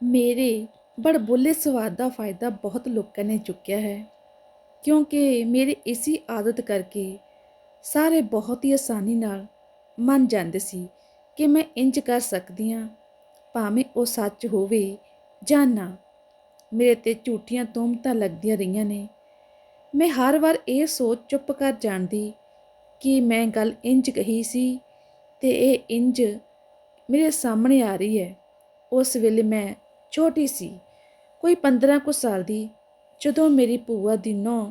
ਮੇਰੇ ਬੜਬੋਲੇ ਸਵਾਦ ਦਾ ਫਾਇਦਾ ਬਹੁਤ ਲੋਕਾਂ ਨੇ ਚੁੱਕਿਆ ਹੈ, ਕਿਉਂਕਿ ਮੇਰੀ ਇਸੀ ਆਦਤ ਕਰਕੇ ਸਾਰੇ ਬਹੁਤ ਹੀ ਆਸਾਨੀ ਨਾਲ ਮੰਨ ਜਾਂਦੇ ਸੀ ਕਿ ਮੈਂ ਇੰਜ ਕਰ ਸਕਦੀ ਹਾਂ, ਭਾਵੇਂ ਉਹ ਸੱਚ ਹੋਵੇ ਜਾਂ ਨਾ। ਮੇਰੇ ਤੇ ਝੂਠੀਆਂ ਤੋਮਤਾਂ ਲੱਗਦੀਆਂ ਰਹੀਆਂ ਨੇ। ਮੈਂ ਹਰ ਵਾਰ ਇਹ ਸੋਚ ਚੁੱਪ ਕਰ ਜਾਂਦੀ ਕਿ ਮੈਂ ਗੱਲ ਇੰਜ ਕਹੀ ਸੀ ਤੇ ਇਹ ਇੰਜ ਮੇਰੇ ਸਾਹਮਣੇ ਆ ਰਹੀ ਹੈ। ਉਸ ਵੇਲੇ ਮੈਂ ਛੋਟੀ ਸੀ। ਕੋਈ 15 ਕੁ ਸਾਲ ਦੀ, ਜਦੋਂ ਮੇਰੀ ਭੂਆ ਦੀ ਨੌ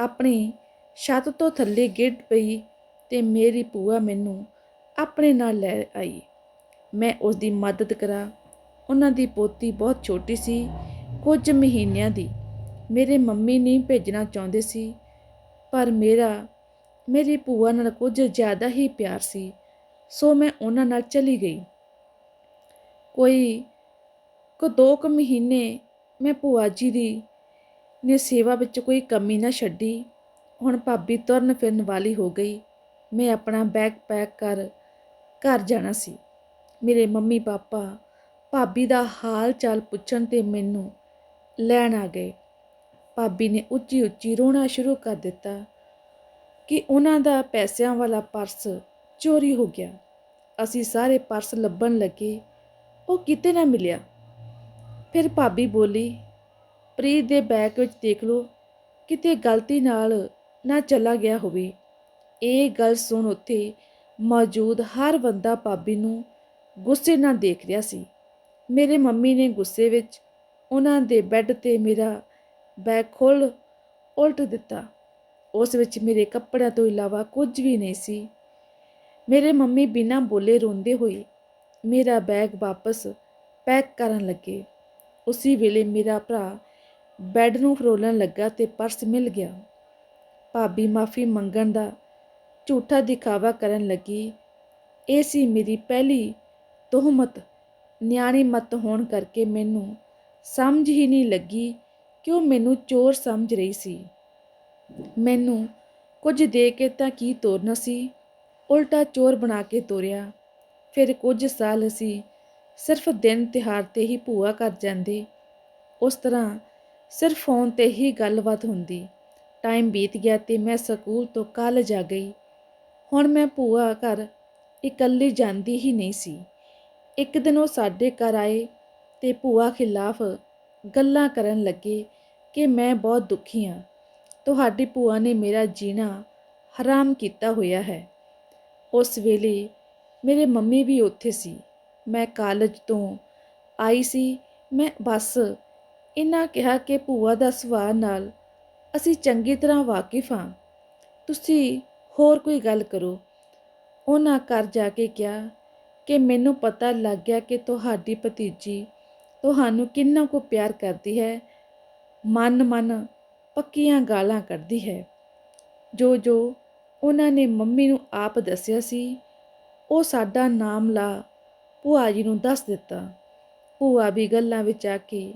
ਆਪਣੀ ਛੱਤ ਤੋਂ ਥੱਲੇ ਗਿਰ ਪਈ ਤੇ ਮੇਰੀ ਭੂਆ ਮੈਨੂੰ ਆਪਣੇ ਨਾਲ ਲੈ ਆਈ। ਮੈਂ ਉਸ ਦੀ ਮਦਦ ਕਰਾਂ। ਉਹਨਾਂ ਦੀ ਪੋਤੀ ਬਹੁਤ ਛੋਟੀ ਸੀ, ਕੁਝ ਮਹੀਨਿਆਂ ਦੀ। ਮੇਰੇ ਮੰਮੀ ਨਹੀਂ ਭੇਜਣਾ ਚਾਹੁੰਦੇ ਸੀ, ਪਰ ਮੇਰਾ, ਮੇਰੀ ਭੂਆ ਨਾਲ ਕੁਝ ਜ਼ਿਆਦਾ ਹੀ ਪਿਆਰ ਸੀ, ਸੋ ਮੈਂ ਉਹਨਾਂ ਨਾਲ ਚਲੀ ਗਈ। ਕੋਈ ਕੋ ਦੋ ਕੁ ਮਹੀਨੇ ਮੈਂ ਭੂਆ ਜੀ ਦੀ ਨੇ ਸੇਵਾ ਵਿੱਚ ਕੋਈ ਕਮੀ ਨਾ ਛੱਡੀ। ਹੁਣ ਭਾਬੀ ਤੁਰਨ ਫਿਰਨ ਵਾਲੀ ਹੋ ਗਈ। ਮੈਂ ਆਪਣਾ ਬੈਗ ਪੈਕ ਕਰ, ਘਰ ਜਾਣਾ ਸੀ। ਮੇਰੇ ਮੰਮੀ ਪਾਪਾ, ਭਾਬੀ ਦਾ ਹਾਲ ਚਾਲ ਪੁੱਛਣ ਤੇ ਮੈਨੂੰ ਲੈਣ ਆ ਗਏ। ਭਾਬੀ ਨੇ ਉੱਚੀ ਉੱਚੀ ਰੋਣਾ ਸ਼ੁਰੂ ਕਰ ਦਿੱਤਾ ਕਿ ਉਹਨਾਂ ਦਾ ਪੈਸਿਆਂ ਵਾਲਾ ਪਰਸ ਚੋਰੀ ਹੋ ਗਿਆ। ਅਸੀਂ ਸਾਰੇ ਪਰਸ ਲੱਭਣ ਲੱਗੇ। ਉਹ ਕਿਤੇ ਨਾ ਮਿਲਿਆ। ਫਿਰ ਭਾਬੀ ਬੋਲੀ, ਪ੍ਰੀਤ ਦੇ ਬੈਗ ਵਿੱਚ ਦੇਖ ਲਓ, ਕਿਤੇ ਗਲਤੀ ਨਾਲ ਨਾ ਚਲਾ ਗਿਆ ਹੋਵੇ। ਇਹ ਗੱਲ ਸੁਣ ਉੱਥੇ ਮੌਜੂਦ ਹਰ ਬੰਦਾ ਭਾਬੀ ਨੂੰ ਗੁੱਸੇ ਨਾਲ ਦੇਖ ਰਿਹਾ ਸੀ। ਮੇਰੇ ਮੰਮੀ ਨੇ ਗੁੱਸੇ ਵਿੱਚ ਉਹਨਾਂ ਦੇ ਬੈੱਡ ਤੇ ਮੇਰਾ ਬੈਗ ਖੋਲ ਉਲਟ ਦਿੱਤਾ। ਉਸ ਵਿੱਚ ਮੇਰੇ ਕੱਪੜਿਆਂ ਤੋਂ ਇਲਾਵਾ ਕੁਝ ਵੀ ਨਹੀਂ ਸੀ। ਮੇਰੇ ਮੰਮੀ ਬਿਨਾਂ ਬੋਲੇ ਰੋਂਦੇ ਹੋਏ ਮੇਰਾ ਬੈਗ ਵਾਪਸ ਪੈਕ ਕਰਨ ਲੱਗੇ। ਉਸੇ ਵੇਲੇ ਮੇਰਾ ਭਰਾ ਬੈੱਡ ਨੂੰ ਫਰੋਲਣ ਲੱਗਾ ਤੇ ਪਰਸ ਮਿਲ ਗਿਆ। ਭਾਬੀ ਮਾਫੀ ਮੰਗਣ ਦਾ ਝੂਠਾ ਦਿਖਾਵਾ ਕਰਨ ਲੱਗੀ। ਇਹ ਸੀ ਮੇਰੀ ਪਹਿਲੀ ਤੋਹਮਤ। ਨਿਆਣੀ ਮਤ ਹੋਣ ਕਰਕੇ ਮੈਨੂੰ ਸਮਝ ਹੀ ਨਹੀਂ ਲੱਗੀ ਕਿ ਉਹ ਮੈਨੂੰ ਚੋਰ ਸਮਝ ਰਹੀ ਸੀ। ਮੈਨੂੰ ਕੁਝ ਦੇ ਕੇ ਤਾਂ ਕੀ ਤੋਰਨਾ ਸੀ? ਉਲਟਾ ਚੋਰ ਬਣਾ ਕੇ ਤੋਰਿਆ। ਫਿਰ ਕੁਝ ਸਾਲ ਅਸੀਂ ਸਿਰਫ ਦਿਨ ਤਿਹਾਰ ਤੇ ਹੀ ਭੂਆ ਕਰ ਜਾਂਦੀ। ਉਸ ਤਰ੍ਹਾਂ ਸਿਰਫ ਫੋਨ ਤੇ ਹੀ ਗੱਲਬਾਤ ਹੁੰਦੀ। ਟਾਈਮ ਬੀਤ ਗਿਆ ਤੇ ਮੈਂ ਸਕੂਲ ਤੋਂ ਕਾਲਜ ਆ ਗਈ। ਹੁਣ ਮੈਂ ਭੂਆ ਘਰ ਇਕੱਲੀ ਜਾਂਦੀ ਹੀ ਨਹੀਂ ਸੀ। ਇੱਕ ਦਿਨ ਉਹ ਸਾਡੇ ਘਰ ਆਏ ਤੇ ਭੂਆ ਖਿਲਾਫ ਗੱਲਾਂ ਕਰਨ ਲੱਗੇ ਕਿ ਮੈਂ ਬਹੁਤ ਦੁਖੀ ਹਾਂ। ਤੁਹਾਡੀ ਭੂਆ ਨੇ ਮੇਰਾ ਜੀਣਾ ਹਰਾਮ ਕੀਤਾ ਹੋਇਆ ਹੈ। ਉਸ ਵੇਲੇ ਮੇਰੇ ਮੰਮੀ ਵੀ ਉੱਥੇ ਸੀ। ਮੈਂ ਕਾਲਜ ਤੋਂ ਆਈ ਸੀ। ਮੈਂ ਬਸ ਇਹਨਾਂ ਕਿਹਾ ਕਿ ਭੂਆ ਦਾ ਸੁਭਾਅ ਨਾਲ ਅਸੀਂ ਚੰਗੀ ਤਰ੍ਹਾਂ ਵਾਕਿਫ ਹਾਂ। ਤੁਸੀਂ ਹੋਰ ਕੋਈ ਗੱਲ ਕਰੋ। ਉਹਨਾਂ ਘਰ ਜਾ ਕੇ ਕਿਹਾ ਕਿ ਮੈਨੂੰ ਪਤਾ ਲੱਗ ਗਿਆ ਕਿ ਤੁਹਾਡੀ ਭਤੀਜੀ ਤੁਹਾਨੂੰ ਕਿੰਨਾ ਕੁ ਪਿਆਰ ਕਰਦੀ ਹੈ। ਮਨ ਮਨ ਪੱਕੀਆਂ ਗਾਲਾਂ ਕੱਢਦੀ ਹੈ। ਜੋ ਜੋ ਉਹਨਾਂ ਨੇ ਮੰਮੀ ਨੂੰ ਆਪ ਦੱਸਿਆ ਸੀ, ਉਹ ਸਾਡਾ ਨਾਮ ਲਾ ਭੂਆ ਜੀ ਨੂੰ ਦੱਸ ਦਿੱਤਾ। ਭੂਆ ਵੀ ਗੱਲਾਂ ਵਿੱਚ ਆ ਕੇ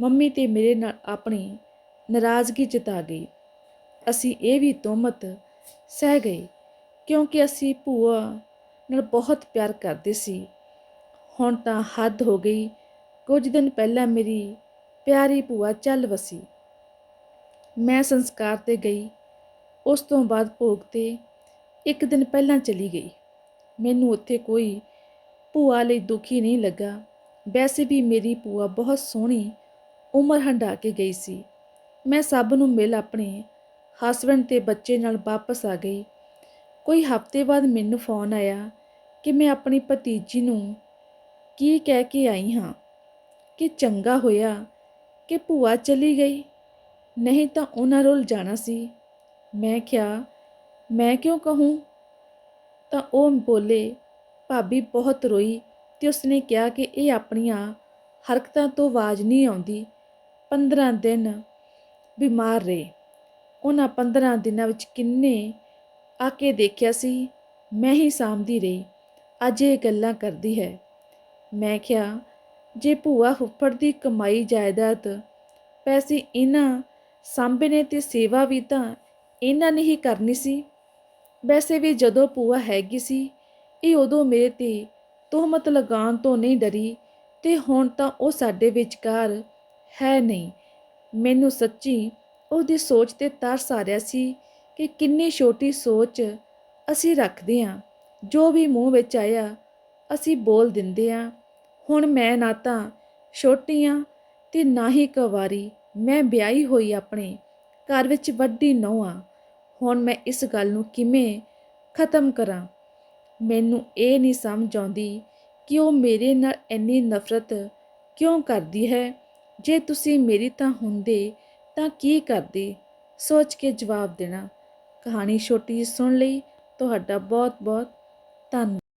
ਮੰਮੀ ਤੇ ਮੇਰੇ ਨਾਲ ਆਪਣੀ ਨਾਰਾਜ਼ਗੀ ਜਤਾ ਗਈ। ਅਸੀਂ ਇਹ ਵੀ ਤੋਮਤ ਸਹਿ ਗਏ ਕਿਉਂਕਿ ਅਸੀਂ ਭੂਆ ਨਾਲ ਬਹੁਤ ਪਿਆਰ ਕਰਦੇ ਸੀ। ਹੁਣ ਤਾਂ ਹੱਦ ਹੋ ਗਈ। ਕੁਝ ਦਿਨ ਪਹਿਲਾਂ ਮੇਰੀ ਪਿਆਰੀ ਭੂਆ ਚੱਲ ਵਸੀ। ਮੈਂ ਸੰਸਕਾਰ ਤੇ ਗਈ। ਉਸ ਤੋਂ ਬਾਅਦ ਭੋਗ ਤੇ ਇੱਕ ਦਿਨ ਪਹਿਲਾਂ ਚਲੀ ਗਈ। ਮੈਨੂੰ ਉੱਥੇ ਕੋਈ ਭੂਆ ਲਈ ਦੁਖੀ ਨਹੀਂ ਲੱਗਾ। ਵੈਸੇ ਵੀ ਮੇਰੀ ਭੂਆ ਬਹੁਤ ਸੋਹਣੀ ਉਮਰ ਹੰਢਾ ਕੇ ਗਈ ਸੀ। ਮੈਂ ਸਭ ਨੂੰ ਮਿਲ ਆਪਣੇ ਹਸਬੰਡ ਤੇ ਬੱਚੇ ਨਾਲ ਵਾਪਸ ਆ ਗਈ। ਕੋਈ ਹਫ਼ਤੇ ਬਾਅਦ ਮੈਨੂੰ ਫੋਨ ਆਇਆ ਕਿ ਮੈਂ ਆਪਣੀ ਭਤੀਜੀ ਨੂੰ ਕੀ ਕਹਿ ਕੇ ਆਈ ਹਾਂ, ਕਿ ਚੰਗਾ ਹੋਇਆ, ਕਿ ਭੂਆ ਚਲੀ ਗਈ। ਨਹੀਂ ਤਾਂ ਉਹਨਾਂ ਰੋਲ ਜਾਣਾ ਸੀ। ਮੈਂ ਕਿਹਾ, ਮੈਂ ਕਿਉਂ ਕਹੂੰ? ਤਾਂ ਉਹ ਬੋਲੇ ਭਾਬੀ ਬਹੁਤ ਰੋਈ ਤੇ ਉਸਨੇ ਕਿਹਾ ਕਿ ਇਹ ਆਪਣੀਆਂ ਹਰਕਤਾਂ ਤੋਂ ਆਵਾਜ਼ ਨਹੀਂ ਆਉਂਦੀ। 15 ਦਿਨ ਬਿਮਾਰ ਰਹੇ। ਉਹਨਾਂ 15 ਦਿਨਾਂ ਵਿੱਚ ਕਿੰਨੇ ਆ ਕੇ ਦੇਖਿਆ ਸੀ। ਮੈਂ ਹੀ ਸਾਂਭਦੀ ਰਹੀ। ਅੱਜ ਇਹ ਗੱਲਾਂ ਕਰਦੀ ਹੈ। ਮੈਂ ਕਿਹਾ, ਜੇ ਭੂਆ ਹੁੱਫੜ ਦੀ ਕਮਾਈ ਜਾਇਦਾਦ ਪੈਸੇ ਇਹਨਾਂ ਸਾਂਭੇ ਨੇ ਤੇ ਸੇਵਾ ਵੀ ਤਾਂ ਇਹਨਾਂ ਨੇ ਹੀ ਕਰਨੀ ਸੀ। ਵੈਸੇ ਵੀ ਜਦੋਂ ਭੂਆ ਹੈਗੀ ਸੀ ਇਹ ਉਦੋਂ ਮੇਰੇ ਤੇ ਤੋਹਮਤ ਲਗਾਉਣ ਤੋਂ ਨਹੀਂ ਡਰੀ ਤੇ ਹੁਣ ਤਾਂ ਉਹ ਸਾਡੇ ਵਿਚਕਾਰ ਹੈ ਨਹੀਂ। ਮੈਨੂੰ ਸੱਚੀ ਉਹਦੀ ਸੋਚ ਤੇ ਤਰਸ ਆ ਰਿਹਾ ਸੀ ਕਿ ਕਿੰਨੀ ਛੋਟੀ ਸੋਚ ਅਸੀਂ ਰੱਖਦੇ ਹਾਂ। ਜੋ ਵੀ ਮੂੰਹ ਵਿੱਚ ਆਇਆ, ਅਸੀਂ ਬੋਲ ਦਿੰਦੇ ਹਾਂ। ਹੁਣ ਮੈਂ ਨਾ ਤਾਂ ਛੋਟੀ ਹਾਂ ਤੇ ਨਾ ਹੀ ਕੁਆਰੀ ਮੈਂ ਵਿਆਹੀ ਹੋਈ ਆਪਣੇ ਘਰ ਵਿੱਚ ਵੱਡੀ ਨੌਂ ਆ ਹੁਣ ਮੈਂ ਇਸ ਗੱਲ ਨੂੰ ਕਿਵੇਂ ਖਤਮ ਕਰਾਂ? ਮੈਨੂੰ ਇਹ ਨਹੀਂ ਸਮਝ ਆਉਂਦੀ ਕਿ ਉਹ ਮੇਰੇ ਨਾਲ ਇੰਨੀ ਨਫ਼ਰਤ ਕਿਉਂ ਕਰਦੀ ਹੈ? ਜੇ ਤੁਸੀਂ ਮੇਰੀ ਤਾਂ ਹੁੰਦੇ ਤਾਂ ਕੀ ਕਰਦੇ? ਸੋਚ ਕੇ ਜਵਾਬ ਦੇਣਾ। ਕਹਾਣੀ ਛੋਟੀ ਜਿਹੀ ਸੁਣ ਲਈ। ਤੁਹਾਡਾ ਬਹੁਤ ਬਹੁਤ ਧੰਨਵਾਦ।